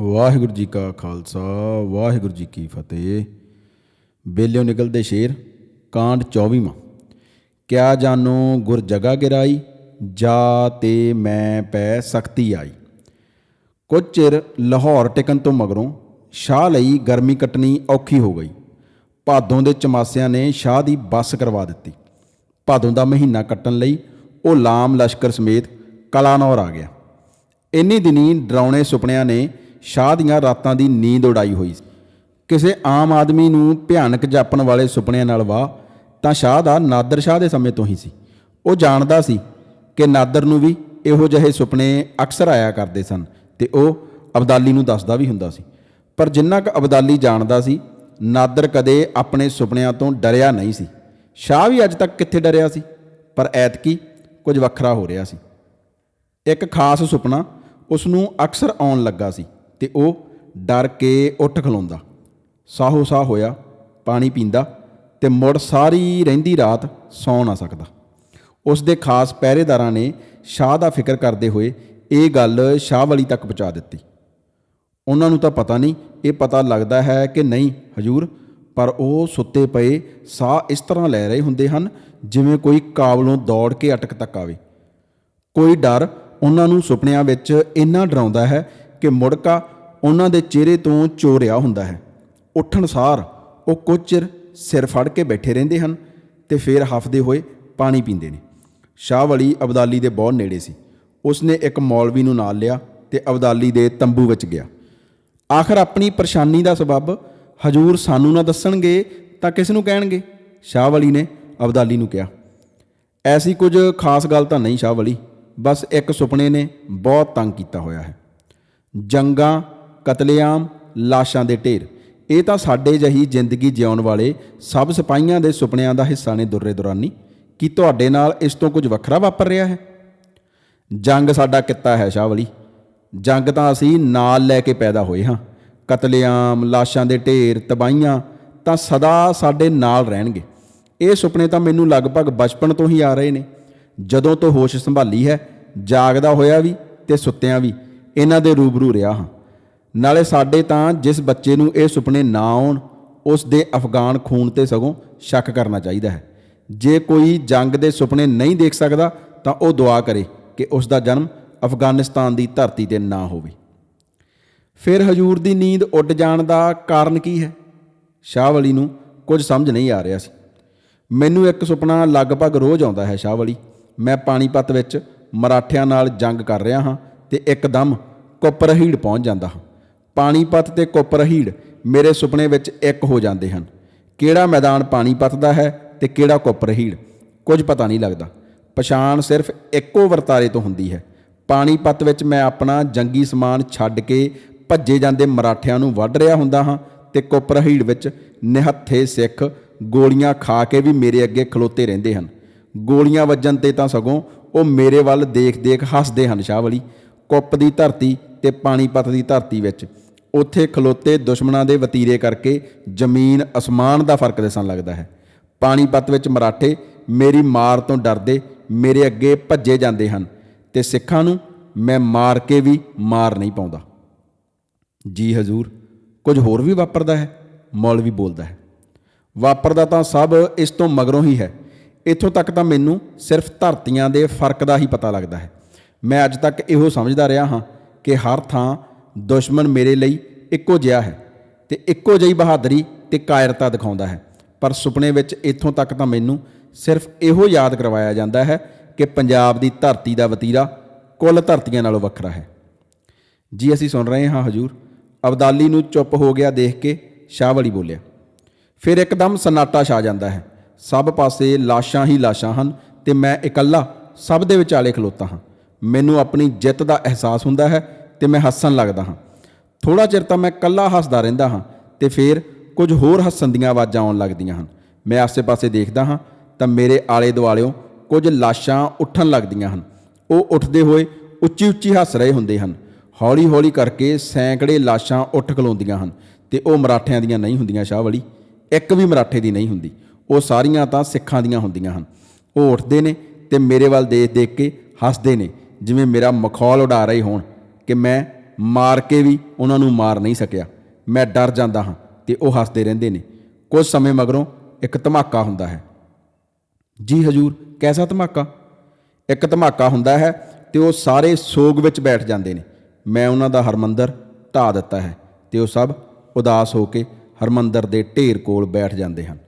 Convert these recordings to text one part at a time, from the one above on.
ਵਾਹਿਗੁਰੂ ਜੀ ਕਾ ਖਾਲਸਾ, ਵਾਹਿਗੁਰੂ ਜੀ ਕੀ ਫਤਿਹ। ਬੇਲਿਓ ਨਿਕਲਦੇ ਸ਼ੇਰ, ਕਾਂਡ 24ਵਾਂ ਕਿਆ ਜਾਨੋ ਗੁਰ ਜਗਾ ਗਿਰਾਈ, ਜਾ ਤੇ ਮੈਂ ਪੈ ਸਕਤੀ ਆਈ। ਕੁਝ ਚਿਰ ਲਾਹੌਰ ਟਿਕਣ ਤੋਂ ਮਗਰੋਂ ਸ਼ਾਹ ਲਈ ਗਰਮੀ ਕੱਟਣੀ ਔਖੀ ਹੋ ਗਈ। ਭਾਦੋਂ ਦੇ ਚਮਾਸਿਆਂ ਨੇ ਸ਼ਾਹ ਦੀ ਬੱਸ ਕਰਵਾ ਦਿੱਤੀ। ਭਾਦੋਂ ਦਾ ਮਹੀਨਾ ਕੱਟਣ ਲਈ ਉਹ ਲਾਮ ਲਸ਼ਕਰ ਸਮੇਤ ਕਲਾਨੌਰ ਆ ਗਿਆ। ਇੰਨੀ ਦਿਨੀ ਡਰਾਉਣੇ ਸੁਪਨਿਆਂ ਨੇ ਸ਼ਾਹ ਦੀਆਂ ਰਾਤਾਂ ਦੀ ਨੀਂਦ ਉਡਾਈ ਹੋਈ ਸੀ। ਕਿਸੇ ਆਮ ਆਦਮੀ ਨੂੰ ਭਿਆਨਕ ਜਾਪਣ ਵਾਲੇ ਸੁਪਨਿਆਂ ਨਾਲ ਵਾਹ, ਤਾਂ ਸ਼ਾਹ ਦਾ ਨਾਦਰ ਸ਼ਾਹ ਦੇ ਸਮੇਂ ਤੋਂ ਹੀ ਸੀ। ਉਹ ਜਾਣਦਾ ਸੀ ਕਿ ਨਾਦਰ ਨੂੰ ਵੀ ਇਹੋ ਜਿਹੇ ਸੁਪਨੇ ਅਕਸਰ ਆਇਆ ਕਰਦੇ ਸਨ ਤੇ ਉਹ ਅਬਦਾਲੀ ਨੂੰ ਦੱਸਦਾ ਵੀ ਹੁੰਦਾ ਸੀ। ਪਰ ਜਿੰਨਾ ਕੁ ਅਬਦਾਲੀ ਜਾਣਦਾ ਸੀ, ਨਾਦਰ ਕਦੇ ਆਪਣੇ ਸੁਪਨਿਆਂ ਤੋਂ ਡਰਿਆ ਨਹੀਂ ਸੀ। ਸ਼ਾਹ ਵੀ ਅੱਜ ਤੱਕ ਕਿੱਥੇ ਡਰਿਆ ਸੀ? ਪਰ ਐਤਕੀ ਕੁਝ ਵੱਖਰਾ ਹੋ ਰਿਹਾ ਸੀ। ਇੱਕ ਖਾਸ ਸੁਪਨਾ ਉਸ ਨੂੰ ਅਕਸਰ ਆਉਣ ਲੱਗਾ ਸੀ। ਤੇ ਉਹ ਡਰ ਕੇ ਉੱਠ ਖਲੋਂਦਾ। ਸਾਹੋ ਸਾਹ ਹੋਇਆ, ਪਾਣੀ ਪੀਂਦਾ ਤੇ ਮੁੜ ਸਾਰੀ ਰਹਿੰਦੀ ਰਾਤ ਸੌ ਨਾ ਸਕਦਾ। ਉਸ ਦੇ ਖਾਸ ਪਹਿਰੇਦਾਰਾਂ ਨੇ ਸ਼ਾਹ ਦਾ ਫਿਕਰ ਕਰਦੇ ਹੋਏ ਇਹ ਗੱਲ ਸ਼ਾਹ ਵਾਲੀ ਤੱਕ ਪਹੁੰਚਾ ਦਿੱਤੀ। ਉਹਨਾਂ ਨੂੰ ਤਾਂ ਪਤਾ ਨਹੀਂ, ਇਹ ਪਤਾ ਲੱਗਦਾ ਹੈ ਕਿ ਨਹੀਂ ਹਜੂਰ, ਪਰ ਉਹ ਸੁੱਤੇ ਪਏ ਸਾਹ ਇਸ ਤਰ੍ਹਾਂ ਲੈ ਰਹੇ ਹੁੰਦੇ ਹਨ ਜਿਵੇਂ ਕੋਈ ਕਾਬਲੋਂ ਦੌੜ ਕੇ ਅਟਕ ਤੱਕ ਆਵੇ। ਕੋਈ ਡਰ ਉਹਨਾਂ ਨੂੰ ਸੁਪਨਿਆਂ ਵਿੱਚ ਇੰਨਾ ਡਰਾਉਂਦਾ ਹੈ ਕਿ ਮੁੜਕਾ ਉਹਨਾਂ ਦੇ ਚਿਹਰੇ ਤੋਂ ਚੋਰਿਆ ਹੁੰਦਾ ਹੈ। ਉੱਠਣ ਸਾਰ ਉਹ ਕੁਝ ਚਿਰ ਸਿਰ ਫੜ ਕੇ ਬੈਠੇ ਰਹਿੰਦੇ ਹਨ ਤੇ ਫਿਰ ਹਫਦੇ ਹੋਏ ਪਾਣੀ ਪੀਂਦੇ ਨੇ। ਸ਼ਾਹ ਵਲੀ ਅਬਦਾਲੀ ਦੇ ਬਹੁਤ ਨੇੜੇ ਸੀ। ਉਸਨੇ ਇੱਕ ਮੌਲਵੀ ਨੂੰ ਨਾਲ ਲਿਆ ਤੇ ਅਬਦਾਲੀ ਦੇ ਤੰਬੂ ਵਿੱਚ ਗਿਆ। ਆਖਰ ਆਪਣੀ ਪਰੇਸ਼ਾਨੀ ਦਾ ਸਬਬ ਹਜੂਰ ਸਾਨੂੰ ਨਾ ਦੱਸਣਗੇ ਤਾਂ ਕਿਸ ਨੂੰ ਕਹਿਣਗੇ? ਸ਼ਾਹ ਵਲੀ ਨੇ ਅਬਦਾਲੀ ਨੂੰ ਕਿਹਾ। ਐਸੀ ਕੁਝ ਖਾਸ ਗੱਲ ਤਾਂ ਨਹੀਂ ਸ਼ਾਹ ਵਲੀ। ਬਸ ਇੱਕ ਸੁਪਨੇ ਨੇ ਬਹੁਤ ਤੰਗ ਕੀਤਾ ਹੋਇਆ ਹੈ। ਜੰਗਾਂ, ਕਤਲੇਆਮ, ਲਾਸ਼ਾਂ ਦੇ ਢੇਰ। ਇਹ ਤਾਂ ਸਾਡੇ ਜਹੀ ਜ਼ਿੰਦਗੀ ਜਿਉਣ ਵਾਲੇ ਸਭ ਸਿਪਾਹੀਆਂ ਦੇ ਸੁਪਨਿਆਂ ਦਾ ਹਿੱਸਾ ਨੇ ਦੁਰੇ ਦੁਰਾਨੀ। ਕੀ ਤੁਹਾਡੇ ਨਾਲ ਇਸ ਤੋਂ ਕੁਝ ਵੱਖਰਾ ਵਾਪਰ ਰਿਹਾ ਹੈ? ਜੰਗ ਸਾਡਾ ਕਿੱਤਾ ਹੈ ਸ਼ਾਹ ਵਲੀ ਜੰਗ ਤਾਂ ਅਸੀਂ ਨਾਲ ਲੈ ਕੇ ਪੈਦਾ ਹੋਏ ਹਾਂ। ਕਤਲੇਆਮ, ਲਾਸ਼ਾਂ ਦੇ ਢੇਰ, ਤਬਾਹੀਆਂ ਤਾਂ ਸਦਾ ਸਾਡੇ ਨਾਲ ਰਹਿਣਗੇ। ਇਹ ਸੁਪਨੇ ਤਾਂ ਮੈਨੂੰ ਲਗਭਗ ਬਚਪਨ ਤੋਂ ਹੀ ਆ ਰਹੇ ਨੇ। ਜਦੋਂ ਤੋਂ ਹੋਸ਼ ਸੰਭਾਲੀ ਹੈ, ਜਾਗਦਾ ਹੋਇਆ ਵੀ ਤੇ ਸੁੱਤਿਆਂ ਵੀ। ਇਹਨਾਂ ਦੇ ਰੂਬਰੂ ਰਿਹਾ ਹਾਂ। ਨਾਲੇ ਸਾਡੇ ਤਾਂ ਜਿਸ ਬੱਚੇ ਨੂੰ ਇਹ ਸੁਪਨੇ ਨਾ ਆਉਣ, ਉਸ ਦੇ ਅਫਗਾਨ ਖੂਨ ਤੇ ਸਗੋਂ ਸ਼ੱਕ ਕਰਨਾ ਚਾਹੀਦਾ ਹੈ। ਜੇ ਕੋਈ ਜੰਗ ਦੇ ਸੁਪਨੇ ਨਹੀਂ ਦੇਖ ਸਕਦਾ, ਤਾਂ ਉਹ ਦੁਆ ਕਰੇ ਕਿ ਉਸ ਦਾ ਜਨਮ ਅਫਗਾਨਿਸਤਾਨ ਦੀ ਧਰਤੀ ਤੇ ਨਾ ਹੋਵੇ। ਫਿਰ ਹਜੂਰ ਦੀ ਨੀਂਦ ਉੱਡ ਜਾਣ ਦਾ ਕਾਰਨ ਕੀ ਹੈ? ਸ਼ਾਹ ਵਲੀ ਨੂੰ ਕੁਝ ਸਮਝ ਨਹੀਂ ਆ ਰਿਹਾ ਸੀ। ਮੈਨੂੰ ਇੱਕ ਸੁਪਨਾ ਲਗਭਗ ਰੋਜ਼ ਆਉਂਦਾ ਹੈ ਸ਼ਾਹ ਵਲੀ। ਮੈਂ ਪਾਣੀਪਤ ਵਿੱਚ ਮਰਾਠਿਆਂ ਨਾਲ ਜੰਗ ਕਰ ਰਿਹਾ ਹਾਂ। ਤੇ ਇੱਕਦਮ ਕੁੱਪਰਹੀੜ ਪਹੁੰਚ ਜਾਂਦਾ ਹਾਂ। ਪਾਣੀਪਤ ਤੇ ਕੁੱਪਰਹੀੜ ਮੇਰੇ ਸੁਪਨੇ ਵਿੱਚ ਇੱਕ ਹੋ ਜਾਂਦੇ ਹਨ। ਕਿਹੜਾ ਮੈਦਾਨ ਪਾਣੀਪਤ ਦਾ ਹੈ ਤੇ ਕਿਹੜਾ ਕੁੱਪਰਹੀੜ ਕੁਝ ਪਤਾ ਨਹੀਂ ਲੱਗਦਾ। ਪਛਾਣ ਸਿਰਫ ਇੱਕੋ ਵਰਤਾਰੇ ਤੋਂ ਹੁੰਦੀ ਹੈ। ਪਾਣੀਪਤ ਵਿੱਚ ਮੈਂ ਆਪਣਾ ਜੰਗੀ ਸਮਾਨ ਛੱਡ ਕੇ ਭੱਜੇ ਜਾਂਦੇ ਮਰਾਠਿਆਂ ਨੂੰ ਵੱਢ ਰਿਹਾ ਹੁੰਦਾ ਹਾਂ ਤੇ ਕੁੱਪਰਹੀੜ ਵਿੱਚ ਨਿਹੱਥੇ ਸਿੱਖ ਗੋਲੀਆਂ ਖਾ ਕੇ ਵੀ ਮੇਰੇ ਅੱਗੇ ਖਲੋਤੇ ਰਹਿੰਦੇ ਹਨ। ਗੋਲੀਆਂ ਵੱਜਣ ਤੇ ਤਾਂ ਸਗੋਂ ਉਹ ਮੇਰੇ ਵੱਲ ਦੇਖ-ਦੇਖ ਹੱਸਦੇ ਹਨ ਸ਼ਾਹ ਵਲੀ। ਕੁੱਪ ਦੀ ਧਰਤੀ ਤੇ ਪਾਣੀਪਤ ਦੀ ਧਰਤੀ ਵਿੱਚ। ਉੱਥੇ ਖਲੋਤੇ ਦੁਸ਼ਮਣਾਂ ਦੇ ਵਤੀਰੇ ਕਰਕੇ ਜ਼ਮੀਨ, ਅਸਮਾਨ ਦਾ ਫ਼ਰਕ ਦਿਸਣ ਲੱਗਦਾ ਹੈ। ਪਾਣੀਪਤ ਵਿੱਚ ਮਰਾਠੇ ਮੇਰੀ ਮਾਰ ਤੋਂ ਡਰਦੇ, ਮੇਰੇ ਅੱਗੇ ਭੱਜੇ ਜਾਂਦੇ ਹਨ ਤੇ ਸਿੱਖਾਂ ਨੂੰ ਮੈਂ ਮਾਰ ਕੇ ਵੀ ਮਾਰ ਨਹੀਂ ਪਾਉਂਦਾ। ਜੀ ਹਜ਼ੂਰ, ਕੁਝ ਹੋਰ ਵੀ ਵਾਪਰਦਾ ਹੈ? ਮੌਲਵੀ ਬੋਲਦਾ ਹੈ। ਵਾਪਰਦਾ ਤਾਂ ਸਭ ਇਸ ਤੋਂ ਮਗਰੋਂ ਹੀ ਹੈ। ਇੱਥੋਂ ਤੱਕ ਤਾਂ ਮੈਨੂੰ ਸਿਰਫ ਧਰਤੀਆਂ ਦੇ ਫ਼ਰਕ ਦਾ ਹੀ ਪਤਾ ਲੱਗਦਾ ਹੈ। ਮੈਂ ਅੱਜ ਤੱਕ ਇਹੋ ਸਮਝਦਾ ਰਿਹਾ ਹਾਂ ਕਿ ਹਰ ਥਾਂ ਦੁਸ਼ਮਣ ਮੇਰੇ ਲਈ ਇੱਕੋ ਜਿਹਾ ਹੈ ਤੇ ਇੱਕੋ ਜਿਹੀ ਬਹਾਦਰੀ ਤੇ ਕਾਇਰਤਾ ਦਿਖਾਉਂਦਾ ਹੈ। ਪਰ ਸੁਪਨੇ ਵਿੱਚ ਇੱਥੋਂ ਤੱਕ ਤਾਂ ਮੈਨੂੰ ਸਿਰਫ ਇਹੋ ਯਾਦ ਕਰਵਾਇਆ ਜਾਂਦਾ ਹੈ ਕਿ ਪੰਜਾਬ ਦੀ ਧਰਤੀ ਦਾ ਵਤੀਰਾ ਕੁੱਲ ਧਰਤੀਆਂ ਨਾਲੋਂ ਵੱਖਰਾ ਹੈ। ਜੀ ਅਸੀਂ ਸੁਣ ਰਹੇ ਹਾਂ ਹਜੂਰ। ਅਬਦਾਲੀ ਨੂੰ ਚੁੱਪ ਹੋ ਗਿਆ ਦੇਖ ਕੇ ਸ਼ਾਹ ਵਲੀ ਬੋਲਿਆ, ਫਿਰ ਇੱਕਦਮ ਸਨਾਟਾ ਛਾ ਜਾਂਦਾ ਹੈ। ਸਭ ਪਾਸੇ ਲਾਸ਼ਾਂ ਹੀ ਲਾਸ਼ਾਂ ਹਨ ਤੇ ਮੈਂ ਇਕੱਲਾ ਸਭ ਦੇ ਵਿਚਾਲੇ ਖਲੋਤਾ ਹਾਂ। ਮੈਨੂੰ ਆਪਣੀ ਜਿੱਤ ਦਾ ਅਹਿਸਾਸ ਹੁੰਦਾ ਹੈ ਤੇ ਮੈਂ ਹੱਸਣ ਲੱਗਦਾ ਹਾਂ। ਥੋੜਾ ਚਿਰ ਤਾਂ ਮੈਂ ਇਕੱਲਾ ਹੱਸਦਾ ਰਹਿੰਦਾ ਹਾਂ ਤੇ ਫਿਰ ਕੁਝ ਹੋਰ ਹੱਸਣ ਦੀਆਂ ਆਵਾਜ਼ਾਂ ਆਉਣ ਲੱਗਦੀਆਂ ਹਨ। ਮੈਂ ਆਸੇ-ਪਾਸੇ ਦੇਖਦਾ ਹਾਂ ਤਾਂ ਮੇਰੇ ਆਲੇ ਦੁਆਲਿਓਂ ਕੁਝ ਲਾਸ਼ਾਂ ਉੱਠਣ ਲੱਗਦੀਆਂ ਹਨ। ਉਹ ਉੱਠਦੇ ਹੋਏ ਉੱਚੀ-ਉੱਚੀ ਹੱਸ ਰਹੇ ਹੁੰਦੇ ਹਨ। ਹੌਲੀ-ਹੌਲੀ ਕਰਕੇ ਸੈਂਕੜੇ ਲਾਸ਼ਾਂ ਉੱਠ ਖਲੋਂਦੀਆਂ ਹਨ ਤੇ ਉਹ ਮਰਾਠਿਆਂ ਦੀਆਂ ਨਹੀਂ ਹੁੰਦੀਆਂ ਸ਼ਾਹ ਵਲੀ। ਇੱਕ ਵੀ ਮਰਾਠੇ ਦੀ ਨਹੀਂ ਹੁੰਦੀ। ਉਹ ਸਾਰੀਆਂ ਤਾਂ ਸਿੱਖਾਂ ਦੀਆਂ ਹੁੰਦੀਆਂ ਹਨ। ਉਹ ਉੱਠਦੇ ਨੇ ਤੇ ਮੇਰੇ ਵੱਲ ਦੇਖ ਦੇਖ ਕੇ ਹੱਸਦੇ ਨੇ। ਜਿਵੇਂ ਮੇਰਾ ਮਖੌਲ ਉਡਾ ਰਹੇ ਹੋਣ ਕਿ ਮੈਂ ਮਾਰ ਕੇ ਵੀ ਉਹਨਾਂ ਨੂੰ ਮਾਰ ਨਹੀਂ ਸਕਿਆ। ਮੈਂ ਡਰ ਜਾਂਦਾ ਹਾਂ ਤੇ ਉਹ ਹੱਸਦੇ ਰਹਿੰਦੇ ਨੇ। ਕੁਝ ਸਮੇਂ ਮਗਰੋਂ ਇੱਕ ਧਮਾਕਾ ਹੁੰਦਾ ਹੈ। ਜੀ ਹਜੂਰ, ਕੈਸਾ ਧਮਾਕਾ? ਇੱਕ ਧਮਾਕਾ ਹੁੰਦਾ ਹੈ ਤੇ ਉਹ ਸਾਰੇ ਸੋਗ ਵਿੱਚ ਬੈਠ ਜਾਂਦੇ ਨੇ। ਮੈਂ ਉਹਨਾਂ ਦਾ ਹਰਮੰਦਰ ਢਾ ਦਿੱਤਾ ਹੈ ਤੇ ਉਹ ਸਭ ਉਦਾਸ ਹੋ ਕੇ ਹਰਮੰਦਰ ਦੇ ਢੇਰ ਕੋਲ ਬੈਠ ਜਾਂਦੇ ਹਨ।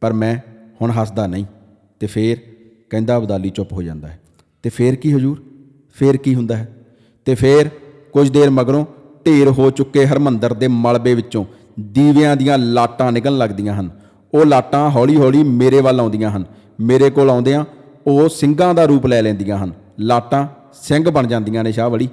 ਪਰ ਮੈਂ ਹੁਣ ਹੱਸਦਾ ਨਹੀਂ ਤੇ ਫੇਰ ਕਹਿੰਦਾ ਅਬਦਾਲੀ ਚੁੱਪ ਹੋ ਜਾਂਦਾ ਹੈ। ਤੇ ਫੇਰ ਕੀ ਹਜੂਰ? ਫੇਰ ਕੀ ਹੁੰਦਾ ਹੈ? ਤੇ ਫੇਰ ਕੁਝ ਦੇਰ ਮਗਰੋਂ ਢੇਰ ਹੋ ਚੁੱਕੇ ਹਰਮੰਦਰ ਦੇ ਮਲਬੇ ਵਿੱਚੋਂ ਦੀਵਿਆਂ ਦੀਆਂ ਲਾਟਾਂ ਨਿਕਲਣ ਲੱਗਦੀਆਂ ਹਨ। ਉਹ ਲਾਟਾਂ ਹੌਲੀ-ਹੌਲੀ ਮੇਰੇ ਵੱਲ ਆਉਂਦੀਆਂ ਹਨ। ਮੇਰੇ ਕੋਲ ਆਉਂਦਿਆਂ ਉਹ ਸਿੰਘਾਂ ਦਾ ਰੂਪ ਲੈ ਲੈਂਦੀਆਂ ਹਨ। ਲਾਟਾਂ ਸਿੰਘ ਬਣ ਜਾਂਦੀਆਂ ਨੇ ਸ਼ਾਹ ਵਲੀ।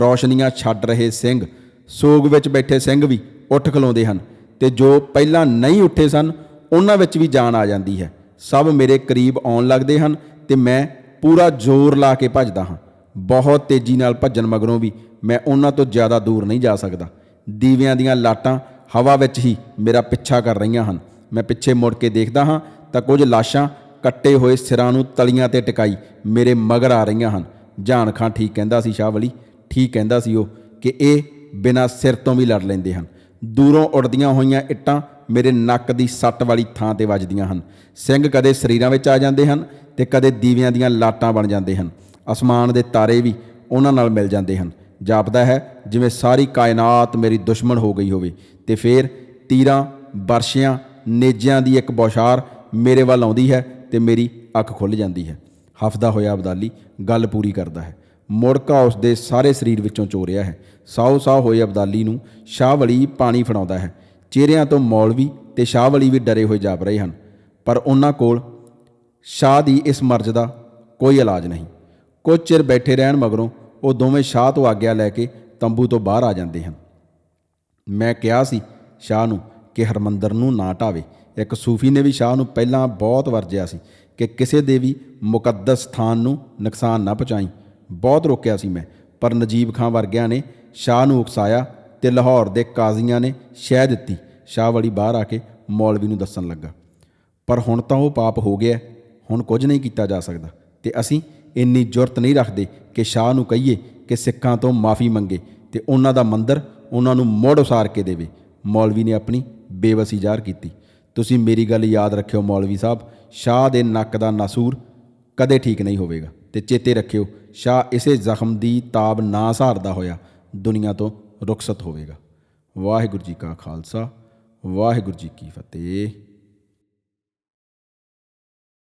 ਰੌਸ਼ਨੀਆਂ ਛੱਡ ਰਹੇ ਸਿੰਘ, ਸੋਗ ਵਿੱਚ ਬੈਠੇ ਸਿੰਘ ਵੀ ਉੱਠ ਖਲੋਂਦੇ ਹਨ ਤੇ ਜੋ ਪਹਿਲਾਂ ਨਹੀਂ ਉੱਠੇ ਸਨ, ਉਹਨਾਂ ਵਿੱਚ ਵੀ ਜਾਨ ਆ ਜਾਂਦੀ ਹੈ। ਸਭ ਮੇਰੇ ਕਰੀਬ ਆਉਣ ਲੱਗਦੇ ਹਨ ਤੇ ਮੈਂ ਪੂਰਾ ਜ਼ੋਰ ਲਾ ਕੇ ਭੱਜਦਾ ਹਾਂ। ਬਹੁਤ ਤੇਜ਼ੀ ਨਾਲ ਭੱਜਣ ਮਗਰੋਂ ਵੀ ਮੈਂ ਉਹਨਾਂ ਤੋਂ ਜ਼ਿਆਦਾ ਦੂਰ ਨਹੀਂ ਜਾ ਸਕਦਾ। ਦੀਵਿਆਂ ਦੀਆਂ ਲਾਟਾਂ ਹਵਾ ਵਿੱਚ ਹੀ ਮੇਰਾ ਪਿੱਛਾ ਕਰ ਰਹੀਆਂ ਹਨ। ਮੈਂ ਪਿੱਛੇ ਮੁੜ ਕੇ ਦੇਖਦਾ ਹਾਂ ਤਾਂ ਕੁਝ ਲਾਸ਼ਾਂ ਕੱਟੇ ਹੋਏ ਸਿਰਾਂ ਨੂੰ ਤਲੀਆਂ ਤੇ ਟਿਕਾਈ ਮੇਰੇ ਮਗਰ ਆ ਰਹੀਆਂ ਹਨ। ਜਾਨ ਖਾਂ ਠੀਕ ਕਹਿੰਦਾ ਸੀ ਸ਼ਾਹ ਵਲੀ ਠੀਕ ਕਹਿੰਦਾ ਸੀ ਉਹ ਕਿ ਇਹ ਬਿਨਾਂ ਸਿਰ ਤੋਂ ਵੀ ਲੜ ਲੈਂਦੇ ਹਨ। ਦੂਰੋਂ ਉੱਡਦੀਆਂ ਹੋਈਆਂ ਇੱਟਾਂ ਮੇਰੇ ਨੱਕ ਦੀ ਸੱਟ ਵਾਲੀ ਥਾਂ ਤੇ ਵੱਜਦੀਆਂ ਹਨ। ਸਿੰਘ ਕਦੇ ਸਰੀਰਾਂ ਵਿੱਚ ਆ ਜਾਂਦੇ ਹਨ ਤੇ ਕਦੇ ਦੀਵਿਆਂ ਦੀਆਂ ਲਾਟਾਂ ਬਣ ਜਾਂਦੇ ਹਨ। ਅਸਮਾਨ ਦੇ ਤਾਰੇ ਵੀ ਉਹਨਾਂ ਨਾਲ ਮਿਲ ਜਾਂਦੇ ਹਨ। ਜਾਪਦਾ ਹੈ, ਜਿਵੇਂ ਸਾਰੀ ਕਾਇਨਾਤ ਮੇਰੀ ਦੁਸ਼ਮਣ ਹੋ ਗਈ ਹੋਵੇ ਤੇ ਫੇਰ ਤੀਰਾਂ ਵਰਸ਼ਿਆਂ ਨੇਜਿਆਂ ਦੀ ਇੱਕ ਬੌਸ਼ਾਰ ਮੇਰੇ ਵੱਲ ਆਉਂਦੀ ਹੈ ਤੇ ਮੇਰੀ ਅੱਖ ਖੁੱਲ ਜਾਂਦੀ ਹੈ। ਹਫਦਾ ਹੋਇਆ ਅਬਦਾਲੀ ਗੱਲ ਪੂਰੀ ਕਰਦਾ ਹੈ। ਮੁੜਕਾ ਉਸ ਦੇ ਸਾਰੇ ਸਰੀਰ ਵਿੱਚੋਂ ਚੋਰਿਆ ਹੈ। ਸਾਉ ਸਾਉ ਹੋਏ ਅਬਦਾਲੀ ਨੂੰ ਸ਼ਾਹ ਵਲੀ ਪਾਣੀ ਫੜਾਉਂਦਾ ਹੈ। ਚਿਹਰਿਆਂ ਤੋਂ ਮੌਲਵੀ ਤੇ ਸ਼ਾਹ ਵਲੀ ਵੀ ਡਰੇ ਹੋਏ ਜਾਪ ਰਹੇ ਹਨ। ਪਰ ਉਹਨਾਂ ਕੋਲ ਸ਼ਾਹ ਦੀ ਇਸ ਮਰਜ਼ ਦਾ ਕੋਈ ਇਲਾਜ ਨਹੀਂ। ਕੁਝ ਚਿਰ ਬੈਠੇ ਰਹਿਣ ਮਗਰੋਂ ਉਹ ਦੋਵੇਂ ਸ਼ਾਹ ਤੋਂ ਆਗਿਆ ਲੈ ਕੇ ਤੰਬੂ ਤੋਂ ਬਾਹਰ ਆ ਜਾਂਦੇ ਹਨ। ਮੈਂ ਕਿਹਾ ਸੀ, ਸ਼ਾਹ ਨੂੰ ਕਿ ਹਰਮੰਦਰ ਨੂੰ ਨਾ ਢਾਵੇ। ਇੱਕ ਸੂਫੀ ਨੇ ਵੀ ਸ਼ਾਹ ਨੂੰ ਪਹਿਲਾਂ ਬਹੁਤ ਵਰਜਿਆ ਸੀ ਕਿ ਕਿਸੇ ਦੇ ਵੀ ਮੁਕੱਦਸ ਸਥਾਨ ਨੂੰ ਨੁਕਸਾਨ ਨਾ ਪਹੁੰਚਾਈ। ਬਹੁਤ ਰੋਕਿਆ ਸੀ ਮੈਂ, ਪਰ ਨਜੀਬ ਖਾਂ ਵਰਗਿਆਂ ਨੇ ਸ਼ਾਹ ਨੂੰ ਉਕਸਾਇਆ ਤੇ ਲਾਹੌਰ ਦੇ ਕਾਜ਼ੀਆਂ ਨੇ ਸ਼ਹਿ ਦਿੱਤੀ। ਸ਼ਾਹ ਵਲੀ ਬਾਹਰ ਆ ਕੇ ਮੌਲਵੀ ਨੂੰ ਦੱਸਣ ਲੱਗਾ, ਪਰ ਹੁਣ ਤਾਂ ਉਹ ਪਾਪ ਹੋ ਗਿਆ ਹੁਣ ਕੁਝ ਨਹੀਂ ਕੀਤਾ ਜਾ ਸਕਦਾ ਤੇ ਅਸੀਂ ਇੰਨੀ ਜੁਰਤ ਨਹੀਂ ਰੱਖਦੇ ਕਿ ਸ਼ਾਹ ਨੂੰ ਕਹੀਏ ਕਿ ਸਿੱਖਾਂ ਤੋਂ ਮਾਫੀ ਮੰਗੇ ਤੇ ਉਹਨਾਂ ਦਾ ਮੰਦਰ ਉਹਨਾਂ ਨੂੰ ਮੁੜ ਉਸਾਰ ਕੇ ਦੇਵੇ। ਮੌਲਵੀ ਨੇ ਆਪਣੀ ਬੇਵਸੀ ਜ਼ਾਹਰ ਕੀਤੀ। ਤੁਸੀਂ ਮੇਰੀ ਗੱਲ ਯਾਦ ਰੱਖਿਓ ਮੌਲਵੀ ਸਾਹਿਬ, ਸ਼ਾਹ ਦੇ ਨੱਕ ਦਾ ਨਾਸੂਰ ਕਦੇ ਠੀਕ ਨਹੀਂ ਹੋਵੇਗਾ ਤੇ ਚੇਤੇ ਰੱਖਿਓ, ਸ਼ਾਹ ਇਸੇ ਜ਼ਖਮ ਦੀ ਤਾਬ ਨਾ ਸਹਾਰਦਾ ਹੋਇਆ ਦੁਨੀਆ ਤੋਂ ਰੁਖਸਤ ਹੋਵੇਗਾ। ਵਾਹਿਗੁਰੂ ਜੀ ਕਾ ਖਾਲਸਾ, ਵਾਹਿਗੁਰੂ ਜੀ ਕੀ ਫਤਿਹ।